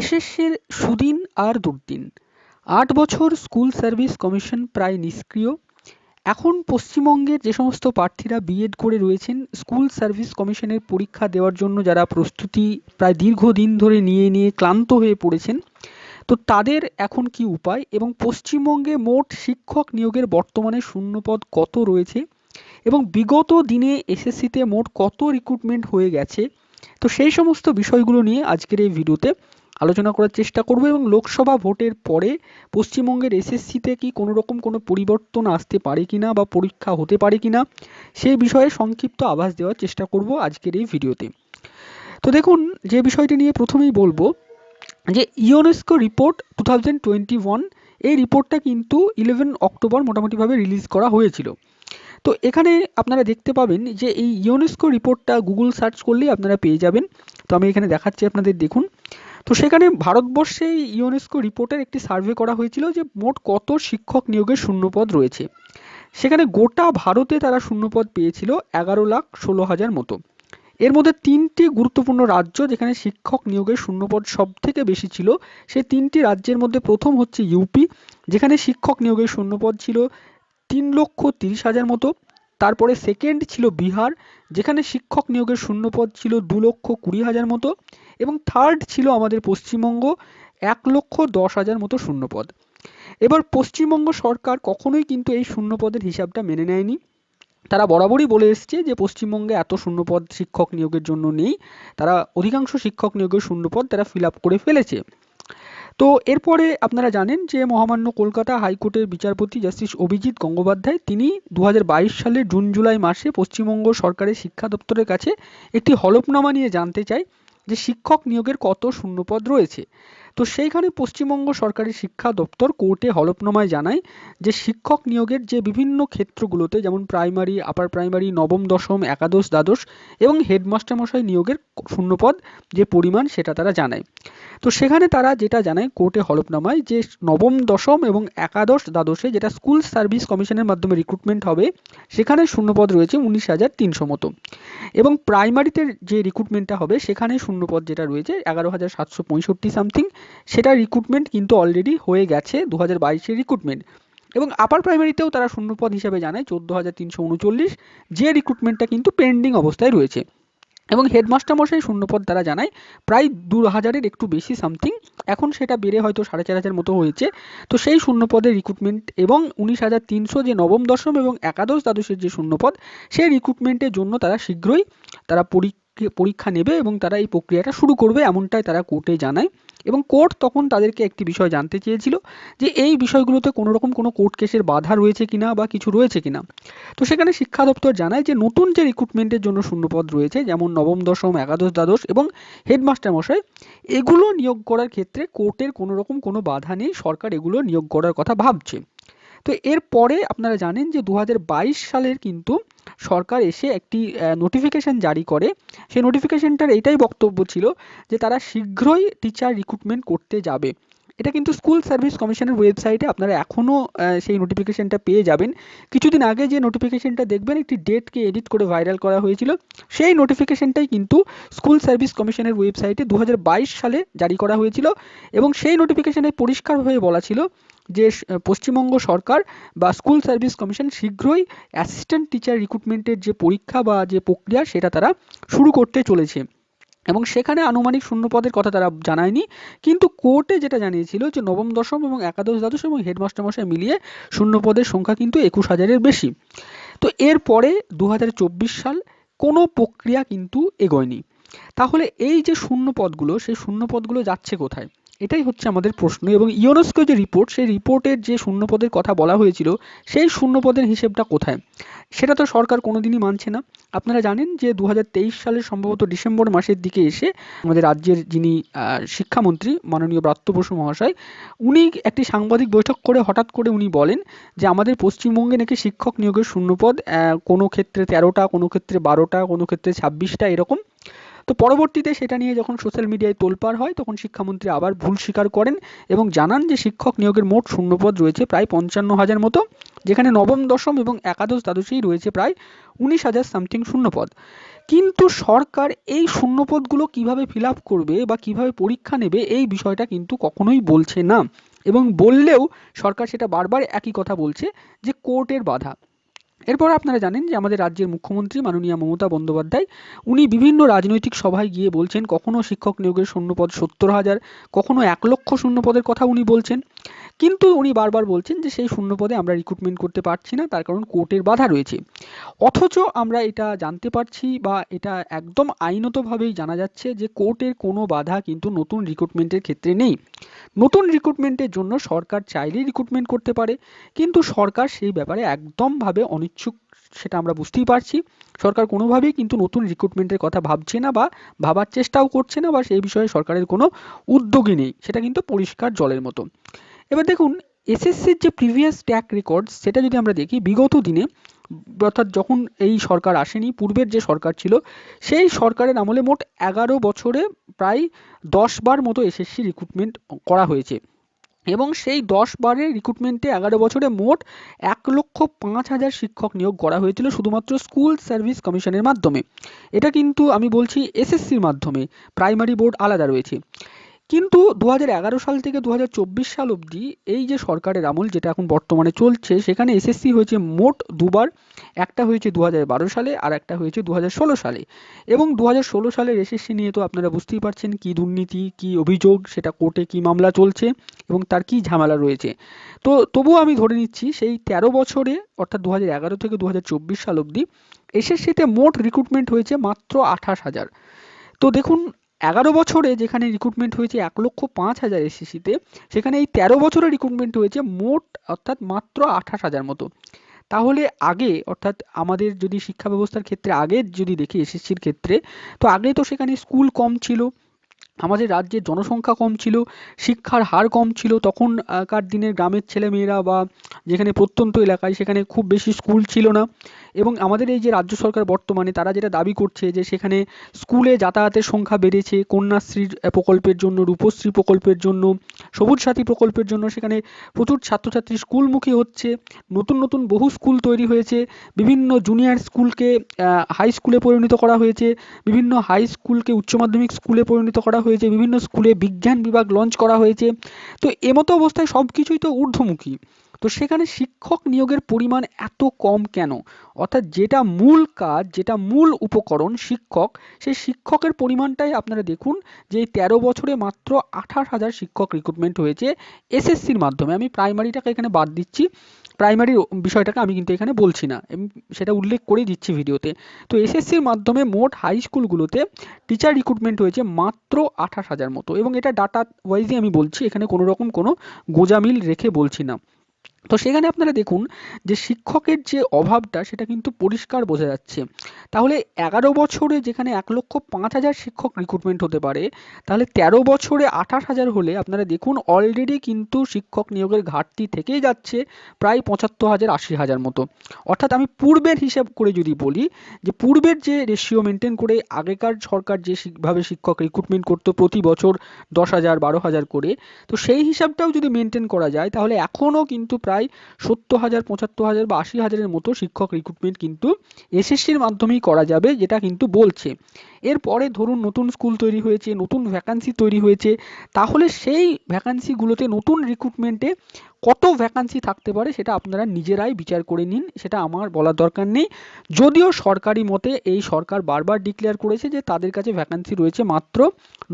এসএসসির সুদিন আর দুর্দিন। আট বছর স্কুল সার্ভিস কমিশন প্রায় নিষ্ক্রিয়। এখন পশ্চিমবঙ্গের যে সমস্ত প্রার্থীরা বিএড করে রয়েছেন, স্কুল সার্ভিস কমিশনের পরীক্ষা দেওয়ার জন্য যারা প্রস্তুতি প্রায় দীর্ঘদিন ধরে নিয়ে নিয়ে ক্লান্ত হয়ে পড়েছেন, তো তাদের এখন কি উপায়? এবং পশ্চিমবঙ্গে মোট শিক্ষক নিয়োগের বর্তমানে শূন্যপদ কত রয়েছে? এবং বিগত দিনে এসএসসিতে মোট কত রিক্রুটমেন্ট হয়ে গেছে? তো সেই সমস্ত বিষয়গুলো নিয়ে আজকের এই ভিডিওতে আলোচনা করার চেষ্টা করব এবং লোকসভা ভোটের পরে পশ্চিমবঙ্গের এসএসসিতে কি কোনো রকম কোনো পরিবর্তন আসতে পারে কিনা বা পরীক্ষা হতে পারে কিনা সেই বিষয়ে সংক্ষিপ্ত আভাস দেওয়ার চেষ্টা করব আজকের এই ভিডিওতে। তো দেখুন, যে বিষয়টি নিয়ে প্রথমেই বলব যে UNESCO report two thousand twenty one, এই রিপোর্টটা কিন্তু ইলেভেন অক্টোবর মোটামুটিভাবে রিলিজ করা হয়েছিল। তো এখানে আপনারা দেখতে পাবেন যে এই ইউনেস্কো রিপোর্টটা গুগল সার্চ করলেই আপনারা পেয়ে যাবেন। তো আমি এখানে দেখাচ্ছি আপনাদের, দেখুন। তো সেখানে ভারতবর্ষে ইউনেস্কো রিপোর্টের একটি সার্ভে করা হয়েছিল যে মোট কত শিক্ষক নিয়োগের শূন্যপদ রয়েছে। সেখানে গোটা ভারতে তারা শূন্যপদ পেয়েছিল এগারো লাখ ষোলো হাজার মতো। এর মধ্যে তিনটি গুরুত্বপূর্ণ রাজ্য যেখানে শিক্ষক নিয়োগের শূন্যপদ সব থেকে বেশি ছিল, সেই তিনটি রাজ্যের মধ্যে প্রথম হচ্ছে ইউপি, যেখানে শিক্ষক নিয়োগের শূন্যপদ ছিল তিন লক্ষ তিরিশ হাজার মতো। তারপরে সেকেন্ড ছিল বিহার, যেখানে শিক্ষক নিয়োগের শূন্যপদ ছিল দু লক্ষ কুড়ি হাজার মতো এবং থার্ড ছিল আমাদের পশ্চিমবঙ্গ, এক লক্ষ দশ হাজার মতো শূন্যপদ। এবার পশ্চিমবঙ্গ সরকার কখনোই কিন্তু এই শূন্যপদের হিসাবটা মেনে নেয়নি। তারা বরাবরই বলে এসছে যে পশ্চিমবঙ্গে এত শূন্যপদ শিক্ষক নিয়োগের জন্য নেই, তারা অধিকাংশ শিক্ষক নিয়োগের শূন্যপদ তারা ফিল আপ করে ফেলেছে। তো এরপরে আপনারা জানেন যে মহামান্য কলকাতা হাইকোর্টের বিচারপতি জাস্টিস অভিজিৎ গঙ্গোপাধ্যায়, তিনি দু হাজার বাইশ সালে জুন জুলাই মাসে পশ্চিমবঙ্গ সরকারের শিক্ষা দপ্তরের কাছে একটি হলফনামা নিয়ে জানতে চায় যে শিক্ষক নিয়োগের কত শূন্যপদ রয়েছে। তো সেইখানে পশ্চিমবঙ্গ সরকারের শিক্ষা দপ্তর কোর্টে হলফনামায় জানায় যে শিক্ষক নিয়োগের যে বিভিন্ন ক্ষেত্রগুলোতে, যেমন প্রাইমারি, আপার প্রাইমারি, নবম, দশম, একাদশ, দ্বাদশ এবং হেডমাস্টারমশাই নিয়োগের শূন্যপদ যে পরিমাণ সেটা তারা জানায়। তো সেখানে তারা যেটা জানায় কোর্টে হলফনামায় যে নবম, দশম এবং একাদশ, দ্বাদশে যেটা স্কুল সার্ভিস কমিশনের মাধ্যমে রিক্রুটমেন্ট হবে, সেখানে শূন্যপদ রয়েছে উনিশ হাজার তিনশো মতো। এবং প্রাইমারিতে যে রিক্রুটমেন্টটা হবে, সেখানে শূন্যপদ যেটা রয়েছে এগারো হাজার সাতশো পঁয়ষট্টি সামথিং সেটা রিক্রুটমেন্ট কিন্তু অলরেডি হয়ে গেছে দু হাজার বাইশের রিক্রুটমেন্ট এবং আপার প্রাইমারিতেও তারা শূন্যপদ হিসাবে জানায় চোদ্দ হাজার তিনশো উনচল্লিশ, যে রিক্রুটমেন্টটা কিন্তু পেন্ডিং অবস্থায় রয়েছে। এবং হেডমাস্টার মশাই শূন্যপদ তারা জানায় প্রায় দু হাজারের একটু বেশি সামথিং এখন সেটা বেড়ে হয়তো সাড়ে চার হাজার মতো হয়েছে। তো সেই শূন্যপদের রিক্রুটমেন্ট এবং উনিশ হাজার তিনশো যে নবম দশম এবং একাদশ দ্বাদশের যে শূন্যপদ, সেই রিক্রুটমেন্টের জন্য তারা শীঘ্রই তারা পরীক্ষা নেবে এবং তারা এই প্রক্রিয়াটা শুরু করবে এমনটাই তারা কোর্টে জানায়। এবং কোর্ট তখন তাদেরকে একটি বিষয় জানতে চেয়েছিল যে এই বিষয়গুলোতে কোনো রকম কোনো কোর্ট কেসের বাধা রয়েছে কিনা বা কিছু রয়েছে কিনা। তো সেখানে শিক্ষা দপ্তর জানায় যে নতুন যে রিক্রুটমেন্টের জন্য শূন্যপদ রয়েছে, যেমন নবম দশম, একাদশ দ্বাদশ এবং হেডমাস্টার মশাই, এগুলো নিয়োগ করার ক্ষেত্রে কোর্টের কোনো রকম কোনো বাধা নেই, সরকার এগুলো নিয়োগ করার কথা ভাবছে। তো এরপরে আপনারা জানেন যে দু হাজার বাইশ সালের কিন্তু সরকার এসে একটি নোটিফিকেশন জারি করে। সেই নোটিফিকেশনটার এটাই বক্তব্য ছিল যে তারা শীঘ্রই টিচার রিক্রুটমেন্ট করতে যাবে। এটা কিন্তু স্কুল সার্ভিস কমিশনের ওয়েবসাইটে আপনারা এখনও সেই নোটিফিকেশানটা পেয়ে যাবেন। কিছুদিন আগে যে নোটিফিকেশানটা দেখবেন, একটি ডেটকে এডিট করে ভাইরাল করা হয়েছিল, সেই নোটিফিকেশানটাই কিন্তু স্কুল সার্ভিস কমিশনের ওয়েবসাইটে দু হাজার বাইশ সালে জারি করা হয়েছিল এবং সেই নোটিফিকেশানে পরিষ্কারভাবে বলা ছিল যে পশ্চিমবঙ্গ সরকার বা স্কুল সার্ভিস কমিশন শীঘ্রই অ্যাসিস্ট্যান্ট টিচার রিক্রুটমেন্টের যে পরীক্ষা বা যে প্রক্রিয়া, সেটা তারা শুরু করতে চলেছে। এবং সেখানে আনুমানিক শূন্য পদের কথা তারা জানায়নি। কিন্তু কোর্টে যেটা জানিয়েছিল যে নবম, দশম এবং একাদশ, দ্বাদশ এবং হেডমাস্টার মশাই মিলিয়ে শূন্য পদের সংখ্যা কিন্তু একুশ হাজারের বেশি। তো এরপরে দু হাজার চব্বিশ সাল কোনো প্রক্রিয়া কিন্তু এগোয়নি। তাহলে এই যে শূন্য পদগুলো সেই শূন্য পদগুলো যাচ্ছে কোথায়? এটাই হচ্ছে আমাদের প্রশ্ন এবং ইউনেস্কো যে রিপোর্ট সেই রিপোর্টের যে শূন্যপদের কথা বলা হয়েছিল, সেই শূন্যপদের হিসেবটা কোথায়? সেটা তো সরকার কোনোদিনই মানছে না। আপনারা জানেন যে দু হাজার তেইশ সালের সম্ভবত ডিসেম্বর মাসের দিকে এসে আমাদের রাজ্যের যিনি শিক্ষামন্ত্রী, মাননীয় ব্রাত্য বসু মহাশয়, উনি একটি সাংবাদিক বৈঠক করে হঠাৎ করে উনি বলেন যে আমাদের পশ্চিমবঙ্গে নাকি শিক্ষক নিয়োগের শূন্যপদ কোনো ক্ষেত্রে তেরোটা, কোনো ক্ষেত্রে বারোটা, কোনো ক্ষেত্রে ছাব্বিশটা এরকম। তো পরবর্তীতে সেটা নিয়ে যখন সোশ্যাল মিডিয়ায় তোলপাড় হয়, তখন শিক্ষামন্ত্রী আবার ভুল স্বীকার করেন এবং জানান যে শিক্ষক নিয়োগের মোট শূন্যপদ রয়েছে প্রায় পঞ্চান্ন হাজার মতো, যেখানে নবম, দশম এবং একাদশ দ্বাদশেই রয়েছে প্রায় উনিশ হাজার সামথিং শূন্যপদ। কিন্তু সরকার এই শূন্যপদগুলো কীভাবে ফিল আপ করবে বা কীভাবে পরীক্ষা নেবে এই বিষয়টা কিন্তু কখনোই বলছে না। এবং বললেও সরকার সেটা বারবার একই কথা বলছে যে কোর্টের বাধা। এরপর আপনারা জানেন যে আমাদের রাজ্যের মুখ্যমন্ত্রী মাননীয় মমতা বন্দ্যোপাধ্যায়, উনি বিভিন্ন রাজনৈতিক সভায় গিয়ে বলছেন, কখনো শিক্ষক নিয়োগের শূন্যপদ সত্তর হাজার, কখনো এক লক্ষ শূন্যপদের কথা উনি বলছেন। কিন্তু উনি বারবার বলছেন যে সেই শূন্যপদে আমরা রিক্রুটমেন্ট করতে পারছি না, তার কারণ কোর্টের বাধা রয়েছে। অথচ আমরা এটা জানতে পারছি বা এটা একদম আইনতভাবেই জানা যাচ্ছে যে কোর্টের কোনো বাধা কিন্তু নতুন রিক্রুটমেন্টের ক্ষেত্রে নেই। নতুন রিক্রুটমেন্টের জন্য সরকার চাইলেই রিক্রুটমেন্ট করতে পারে, কিন্তু সরকার সেই ব্যাপারে একদমভাবে অনিচ্ছুক সেটা আমরা বুঝতেই পারছি। সরকার কোনোভাবেই কিন্তু নতুন রিক্রুটমেন্টের কথা ভাবছে না বা ভাবার চেষ্টাও করছে না বা সেই বিষয়ে সরকারের কোনো উদ্যোগই নেই। সেটা কিন্তু পরিষ্কার জলের মতো। এবার দেখুন, এসএসসির যে প্রিভিয়াস ট্র্যাক রেকর্ড সেটা যদি আমরা দেখি, বিগত দিনে, অর্থাৎ যখন এই সরকার আসেনি, পূর্বের যে সরকার ছিল, সেই সরকারের আমলে মোট এগারো বছরে প্রায় দশ বার মতো এসএসসি রিক্রুটমেন্ট করা হয়েছে। এবং সেই দশ বারের রিক্রুটমেন্টে এগারো বছরে মোট এক লক্ষ পাঁচ হাজার শিক্ষক নিয়োগ করা হয়েছিল শুধুমাত্র স্কুল সার্ভিস কমিশনের মাধ্যমে। এটা কিন্তু আমি বলছি এসএসসির মাধ্যমে। প্রাইমারি বোর্ড আলাদা রয়েছে। কিন্তু দু হাজার এগারো সাল থেকে দু হাজার চব্বিশ সাল অবধি এই যে সরকারের আমল যেটা এখন বর্তমানে চলছে, সেখানে এসএসসি হয়েছে মোট দুবার। একটা হয়েছে দু হাজার বারো সালে আর একটা হয়েছে দু হাজার ষোলো সালে। এবং দু সালের এসএসসি নিয়ে তো আপনারা বুঝতেই পারছেন কি দুর্নীতি, কি অভিযোগ, সেটা কোর্টে কি মামলা চলছে এবং তার কি ঝামেলা রয়েছে। তো তবুও আমি ধরে নিচ্ছি, সেই তেরো বছরে অর্থাৎ দু হাজার এগারো থেকে দু হাজার চব্বিশ সাল অবধি এসএসসিতে মোট রিক্রুটমেন্ট হয়েছে মাত্র আঠাশ হাজার। তো দেখুন এগারো বছরে যেখানে রিক্রুটমেন্ট হয়েছে এক লক্ষ পাঁচ হাজার এসএসসিতে সেখানে এই তেরো বছরে রিক্রুটমেন্ট হয়েছে মোট অর্থাৎ মাত্র আঠাশ হাজার মতো। তাহলে আগে, অর্থাৎ আমাদের যদি শিক্ষা ব্যবস্থার ক্ষেত্রে, আগে যদি দেখি এসএসসির ক্ষেত্রে, তো আগে তো সেখানে স্কুল কম ছিল। আমাদের রাজ্যের জনসংখ্যা কম ছিল, শিক্ষার হার কম ছিল তখনকার দিনের গ্রামের ছেলেমেয়েরা বা যেখানে প্রত্যন্ত এলাকায় সেখানে খুব বেশি স্কুল ছিল না এবং আমাদের এই যে রাজ্য সরকার বর্তমানে তারা যেটা দাবি করছে যে সেখানে স্কুলে যাতায়াতের সংখ্যা বেড়েছে, কন্যাশ্রীর প্রকল্পের জন্য, রূপশ্রী প্রকল্পের জন্য, সবুজ সাথী প্রকল্পের জন্য সেখানে প্রচুর ছাত্রছাত্রী স্কুলমুখী হচ্ছে, নতুন নতুন বহু স্কুল তৈরি হয়েছে, বিভিন্ন জুনিয়র স্কুলকে হাই স্কুলে পরিণত করা হয়েছে, বিভিন্ন হাই স্কুলকে উচ্চ মাধ্যমিক স্কুলে পরিণত করা হয়েছে, বিভিন্ন স্কুলে বিজ্ঞান বিভাগ লঞ্চ করা হয়েছে। তো এমতো অবস্থায় সব কিছুই তো ঊর্ধ্বমুখী। তো সেখানে শিক্ষক নিয়োগের পরিমাণ এত কম কেন? অর্থাৎ যেটা মূল কাজ, যেটা মূল উপকরণ শিক্ষক, সেই শিক্ষকের পরিমাণটাই আপনারা দেখুন যে এই তেরো বছরে মাত্র আঠাশ হাজার শিক্ষক রিক্রুটমেন্ট হয়েছে এসএসসির মাধ্যমে। আমি প্রাইমারিটাকে এখানে বাদ দিচ্ছি। প্রাইমারির বিষয়টাকে আমি কিন্তু এখানে বলছি না। সেটা উল্লেখ করে দিচ্ছি ভিডিওতে। তো এসএসসির মাধ্যমে মোট হাই স্কুলগুলোতে টিচার রিক্রুটমেন্ট হয়েছে মাত্র আঠাশ হাজার মতো। এবং এটা ডাটা ওয়াইজই আমি বলছি, এখানে কোনো রকম কোনো গোজামিল রেখে বলছি না। তো সেখানে আপনারা দেখুন যে শিক্ষকের যে অভাবটা সেটা কিন্তু পরিষ্কার বোঝা যাচ্ছে। তাহলে এগারো বছরে যেখানে এক লক্ষ পাঁচ হাজার শিক্ষক রিক্রুটমেন্ট হতে পারে, তাহলে তেরো বছরে আঠাশ হাজার হলে আপনারা দেখুন অলরেডি কিন্তু শিক্ষক নিয়োগের ঘাটতি থেকেই যাচ্ছে প্রায় পঁচাত্তর হাজার আশি হাজার মতো। অর্থাৎ আমি পূর্বের হিসাব করে যদি বলি যে পূর্বের যে রেশিও মেনটেন করে আগেকার সরকার যে ভাবে শিক্ষক রিক্রুটমেন্ট করতো প্রতি বছর দশ হাজার, বারো হাজার করে, তো সেই হিসাবটাও যদি মেনটেন করা যায়, তাহলে এখনও কিন্তু প্রায় প্রায় সত্তর হাজার, পঁচাত্তর হাজার বা আশি হাজারের মতো শিক্ষক রিক্রুটমেন্ট কিন্তু এসএসসির মাধ্যমেই করা যাবে, যেটা কিন্তু বলছে। এরপরে ধরুন নতুন স্কুল তৈরি হয়েছে, নতুন ভ্যাকান্সি তৈরি হয়েছে, তাহলে সেই ভ্যাকান্সিগুলোতে নতুন রিক্রুটমেন্টে কত ভ্যাকান্সি থাকতে পারে সেটা আপনারা নিজেরাই বিচার করে নিন, সেটা আমার বলার দরকার নেই। যদিও সরকারি মতে এই সরকার বারবার ডিক্লেয়ার করেছে যে তাদের কাছে ভ্যাকান্সি রয়েছে মাত্র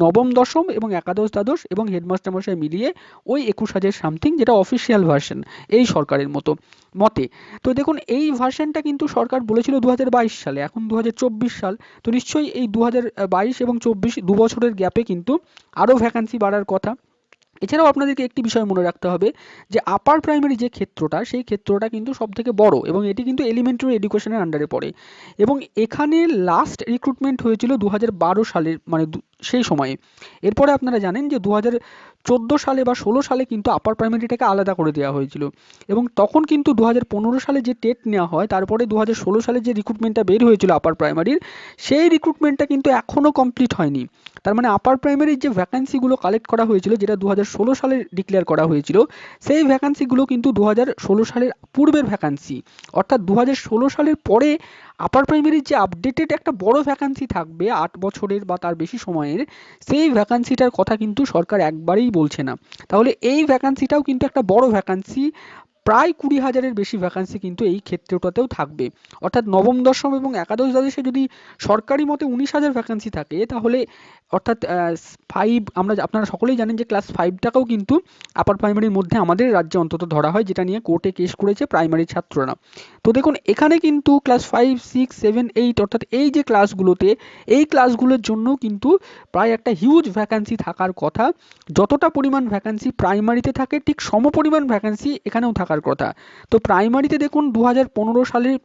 নবম, দশম এবং একাদশ, দ্বাদশ এবং হেডমাস্টার মশাই মিলিয়ে ওই একুশ হাজার সামথিং যেটা অফিসিয়াল ভার্সন এই সরকারের মতো, মতে। তো দেখুন এই ভার্সনটা কিন্তু সরকার বলেছিল দু হাজার বাইশ সালে, এখন দু হাজার চব্বিশ সাল, তো নিশ্চয়ই এই দু এবং চব্বিশ দু বছরের গ্যাপে কিন্তু আরও ভ্যাকান্সি বাড়ার কথা। এছাড়াও আপনাদেরকে একটি বিষয় মনে রাখতে হবে যে আপার প্রাইমারি যে ক্ষেত্রটা, সেই ক্ষেত্রটা কিন্তু সব থেকে বড় এবং এটি কিন্তু এলিমেন্টারি এডুকেশনের আন্ডারে পড়ে। এবং এখানে লাস্ট রিক্রুটমেন্ট হয়েছিল দু হাজার বারো সালের মানে সেই সময়ে। এরপরে আপনারা জানেন যে দু সালে বা ষোলো সালে কিন্তু আপার প্রাইমারিটাকে আলাদা করে দেওয়া হয়েছিল। এবং তখন কিন্তু দু হাজার পনেরো সালে যে টেট নেওয়া হয়, তারপরে দু হাজার ষোলো সালে যে রিক্রুটমেন্টটা বের হয়েছিল আপার প্রাইমারির সেই রিক্রুটমেন্টটা কিন্তু এখনও কমপ্লিট হয়নি। তার মানে আপার প্রাইমারির যে ভ্যাকান্সিগুলো কালেক্ট করা হয়েছিল, যেটা দু হাজার ষোলো সালে ডিক্লেয়ার করা হয়েছিল, সেই ভ্যাকান্সিগুলো কিন্তু দু হাজার ষোলো সালের পূর্বের ভ্যাকান্সি অর্থাৎ দু হাজার ষোলো সালের পরে আপার প্রাইমারির যে আপডেটেড একটা বড় ভ্যাকান্সি থাকবে আট বছরের বা তার বেশি সময়ের, সেই ভ্যাকান্সিটার কথা কিন্তু সরকার একবারেই বলছে না। তাহলে এই ভ্যাকান্সিটাও কিন্তু একটা বড় ভ্যাকান্সি প্রায় কুড়ি হাজারের বেশি ভ্যাকান্সি কিন্তু এই ক্ষেত্রটাতেও থাকবে। অর্থাৎ নবম, দশম এবং একাদশ দ্বাদশে যদি সরকারি মতে উনিশ হাজার ভ্যাকান্সি থাকে, তাহলে অর্থাৎ ফাইভ আমরা আপনারা সকলেই জানেন যে ক্লাস ফাইভটাকেও কিন্তু আপার প্রাইমারির মধ্যে আমাদের রাজ্যে অন্তত ধরা হয়, যেটা নিয়ে কোর্টে কেস করেছে প্রাইমারি ছাত্ররা। তো দেখুন, এখানে কিন্তু class five six seven eight অর্থাৎ এই যে ক্লাসগুলোতে এই ক্লাসগুলোর জন্য কিন্তু প্রায় একটা হিউজ ভ্যাকান্সি থাকার কথা। যতটা পরিমাণ ভ্যাকান্সি প্রাইমারিতে থাকে, ঠিক সম পরিমাণ ভ্যাকান্সি এখানেও থাকার কথা। তো প্রাইমারিতে দেখুন দু সালের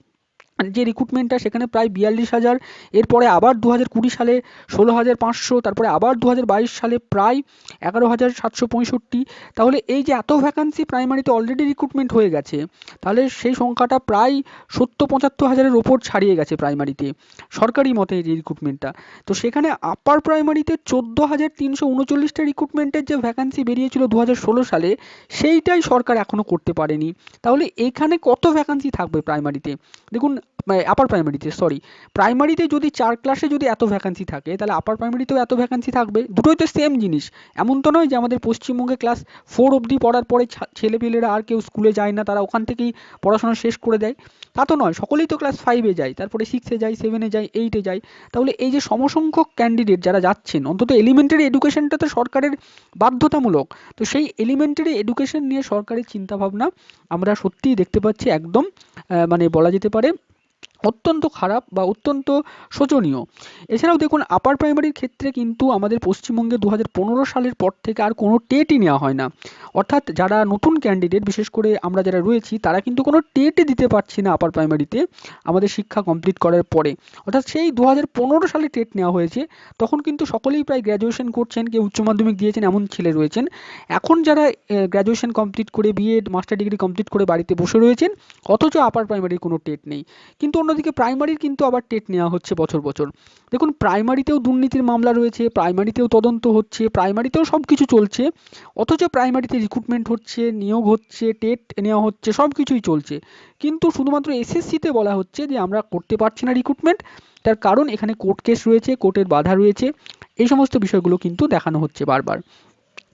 যে রিক্রুটমেন্টটা সেখানে প্রায় বিয়াল্লিশ হাজার, এরপরে আবার দু হাজার কুড়ি সালে ষোলো হাজার পাঁচশো, তারপরে আবার দু হাজার বাইশ সালে প্রায় এগারো হাজার সাতশো পঁয়ষট্টি। তাহলে এই যে এত ভ্যাকান্সি প্রাইমারিতে অলরেডি রিক্রুটমেন্ট হয়ে গেছে, তাহলে সেই সংখ্যাটা প্রায় সত্তর পঁচাত্তর হাজারের ওপর ছাড়িয়ে গেছে প্রাইমারিতে সরকারি মতে যে রিক্রুটমেন্টটা তো সেখানে আপার প্রাইমারিতে চোদ্দ হাজার তিনশো উনচল্লিশটা রিক্রুটমেন্টের যে ভ্যাকান্সি বেরিয়েছিল দু হাজার ষোলো সালে, সেইটাই সরকার এখনও করতে পারেনি। তাহলে এখানে কত ভ্যাকান্সি থাকবে প্রাইমারিতে দেখুন আপার প্রাইমারিতে সরি প্রাইমারিতে যদি চার ক্লাসে যদি এত ভ্যাকান্সি থাকে, তাহলে আপার প্রাইমারিতেও এত ভ্যাকান্সি থাকবে। দুটোই তো সেম জিনিস। এমন তো নয় যে আমাদের পশ্চিমবঙ্গে ক্লাস ফোর অবধি পড়ার পরে ছেলেপিলেরা আর কেউ স্কুলে যায় না, তারা ওখান থেকেই পড়াশোনা শেষ করে দেয়। তা তো নয়, সকলেই তো ক্লাস ফাইভে যায়, তারপরে সিক্সে যায় সেভেনে যায় এইটে যায়। তাহলে এই যে সমসংখ্যক ক্যান্ডিডেট যারা যাচ্ছেন, অন্তত এলিমেন্টারি এডুকেশনটা তো সরকারের বাধ্যতামূলক। তো সেই এলিমেন্টারি এডুকেশন নিয়ে সরকারের চিন্তাভাবনা আমরা সত্যিই দেখতে পাচ্ছি একদম মানে বলা যেতে পারে অত্যন্ত খারাপ বা অত্যন্ত শোচনীয়। এছাড়াও দেখুন আপার প্রাইমারির ক্ষেত্রে কিন্তু আমাদের পশ্চিমবঙ্গে দু হাজার পনেরো সালের পর থেকে আর কোনো টেটই নেওয়া হয় না। অর্থাৎ যারা নতুন ক্যান্ডিডেট বিশেষ করে আমরা যারা রয়েছি, তারা কিন্তু কোনো টেটই দিতে পারছি না আপার প্রাইমারিতে আমাদের শিক্ষা কমপ্লিট করার পরে। অর্থাৎ সেই দু হাজার পনেরো সালে টেট নেওয়া হয়েছে, তখন কিন্তু সকলেই প্রায় গ্র্যাজুয়েশন করছেন, কেউ উচ্চ মাধ্যমিক দিয়েছেন, এমন ছেলে রয়েছেন। এখন যারা গ্র্যাজুয়েশন কমপ্লিট করে B Ed master degree complete করে বাড়িতে বসে রয়েছেন, অথচ আপার প্রাইমারির কোনো টেট নেই। কিন্তু অন্যদিকে প্রাইমারির কিন্তু আবার টেট নেওয়া হচ্ছে বছর বছর। দেখুন প্রাইমারিতেও দুর্নীতির মামলা রয়েছে প্রাইমারিতেও তদন্ত হচ্ছে প্রাইমারিতেও সব কিছু চলছে, অথচ প্রাইমারিতে রিক্রুটমেন্ট হচ্ছে, নিয়োগ হচ্ছে, টেট নেওয়া হচ্ছে সব কিছুই চলছে। কিন্তু শুধুমাত্র এসএসসিতে বলা হচ্ছে যে আমরা করতে পারছি না রিক্রুটমেন্ট তার কারণ এখানে কোর্ট কেস রয়েছে কোর্টের বাধা রয়েছে, এই সমস্ত বিষয়গুলো কিন্তু দেখানো হচ্ছে বারবার।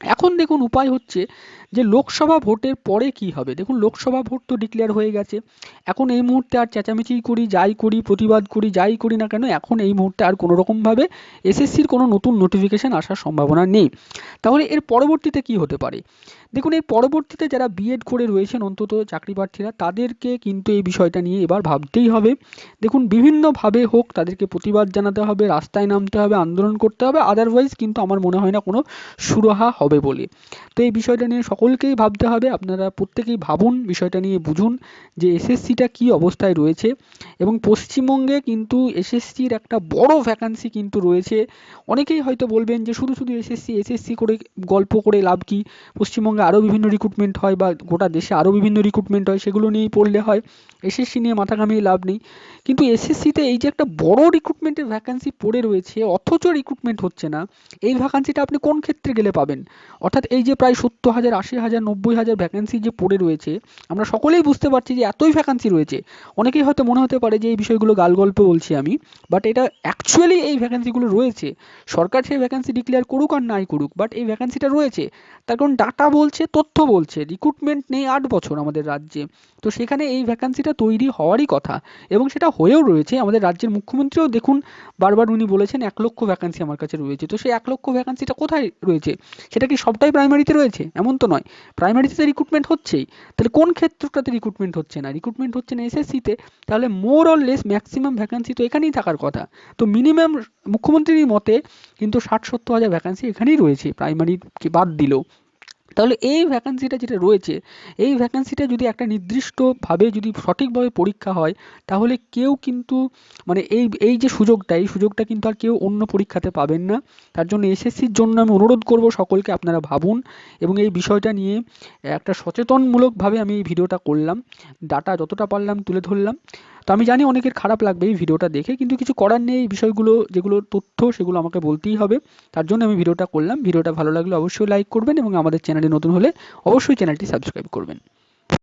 এখন দেখুন উপায় হচ্ছে যে লোকসভা ভোটের পরে কি হবে? দেখুন লোকসভা ভোট তো ডিক্লেয়ার হয়ে গেছে। এখন এই মুহূর্তে আর চেঁচামেচি করি, যাই করি, প্রতিবাদ করি, যাই করি না কেন, এখন এই মুহূর্তে আর কোনো রকমভাবে এসএসসির কোনো নতুন নোটিফিকেশান আসার সম্ভাবনা নেই। তাহলে এর পরবর্তীতে কি হতে পারে? দেখুন এর পরবর্তীতে যারা বিএড করে রয়েছেন অন্তত চাকরি প্রার্থীরা তাদেরকে কিন্তু এই বিষয়টা নিয়ে এবার ভাবতেই হবে। দেখুন, বিভিন্নভাবে হোক, তাদেরকে প্রতিবাদ জানাতে হবে, রাস্তায় নামতে হবে, আন্দোলন করতে হবে আদারওয়াইজ কিন্তু আমার মনে হয় না কোনো সুরাহা হবে বলে। তো এই বিষয়টা নিয়ে সকলকেই ভাবতে হবে, আপনারা প্রত্যেকেই ভাবুন, বিষয়টা নিয়ে বুঝুন যে এসএসসিটা কী অবস্থায় রয়েছে। এবং পশ্চিমবঙ্গে কিন্তু এসএসসির একটা বড় ভ্যাকান্সি কিন্তু রয়েছে। অনেকেই হয়তো বলবেন যে শুধু শুধু এসএসসি এসএসসি করে গল্প করে লাভ কি? পশ্চিমবঙ্গে আরও বিভিন্ন রিক্রুটমেন্ট হয় বা গোটা দেশে আরও বিভিন্ন রিক্রুটমেন্ট হয়, সেগুলো নিয়েই পড়লে হয়। এসএসসি নিয়ে মাথা ঘামিয়ে লাভ নেই। কিন্তু এসএসসিতে এই যে একটা বড় রিক্রুটমেন্টের ভ্যাকান্সি পড়ে রয়েছে, অথচ রিক্রুটমেন্ট হচ্ছে না, এই ভ্যাকান্সিটা আপনি কোন ক্ষেত্রে গেলে পাবেন? অর্থাৎ এই যে প্রায় সত্তর হাজার, আশি হাজার, নব্বই হাজার ভ্যাকেন্সি যে পড়ে রয়েছে, আমরা সকলেই বুঝতে পারছি যে এতই ভ্যাকান্সি রয়েছে। অনেকেই হয়তো মনে হতে পারে যে এই বিষয়গুলো গাল গল্প বলছি আমি বাট এটা অ্যাকচুয়ালি এই ভ্যাকেন্সিগুলো রয়েছে। সরকার সেই ভ্যাকেন্সি ডিক্লেয়ার করুক আর নাই করুক বাট এই ভ্যাকেন্সিটা রয়েছে। তার কারণ ডাটা বলছে, তথ্য বলছে রিক্রুটমেন্ট নেই আট বছর আমাদের রাজ্যে। তো সেখানে এই ভ্যাকান্সিটা তৈরি হওয়ারই কথা। এবং সেটা হয়েও রয়েছে। আমাদের রাজ্যের মুখ্যমন্ত্রীও দেখুন, বারবার উনি বলেছেন এক লক্ষ ভ্যাকান্সি আমার কাছে রয়েছে। তো সেই এক লক্ষ ভ্যাকান্সিটা কোথায় রয়েছে? সেটা কি সবটাই প্রাইমারিতে রয়েছে? এমন তো নয়। প্রাইমারিতে তো রিক্রুটমেন্ট হচ্ছেই। তাহলে কোন ক্ষেত্রটাতে রিক্রুটমেন্ট হচ্ছে না? রিক্রুটমেন্ট হচ্ছে না এসএসসিতে তাহলে more or less maximum vacancy তো এখানেই থাকার কথা। তো মিনিমাম মুখ্যমন্ত্রীর মতে কিন্তু ষাট সত্তর হাজার ভ্যাকান্সি এখানেই রয়েছে। প্রাইমারিকে বাদ দিলেও। তাহলে এই ভ্যাকান্সিটা যেটা রয়েছে, এই ভ্যাকান্সিটা যদি একটা নির্দিষ্টভাবে যদি সঠিকভাবে পরীক্ষা হয়, তাহলে কেউ কিন্তু মানে এই এই যে সুযোগটা, এই সুযোগটা কিন্তু আর কেউ অন্য পরীক্ষাতে পাবেন না। তার জন্য এসএসসির জন্য আমি অনুরোধ করব সকলকে আপনারা ভাবুন এবং এই বিষয়টা নিয়ে একটা সচেতনমূলকভাবে আমি এই ভিডিওটা করলাম। ডাটা যতটা পারলাম তুলে ধরলাম। তো আমি জানি অনেকের খারাপ লাগবে এই ভিডিওটা দেখে, কিন্তু কিছু করার নেই এই বিষয়গুলো, যেগুলো তথ্য সেগুলো আমাকে বলতেই হবে। তার জন্য আমি ভিডিওটা করলাম। ভিডিওটা ভালো লাগলে অবশ্যই লাইক করবেন এবং আমাদের চ্যানেলে নতুন হলে অবশ্যই চ্যানেলটি সাবস্ক্রাইব করবেন।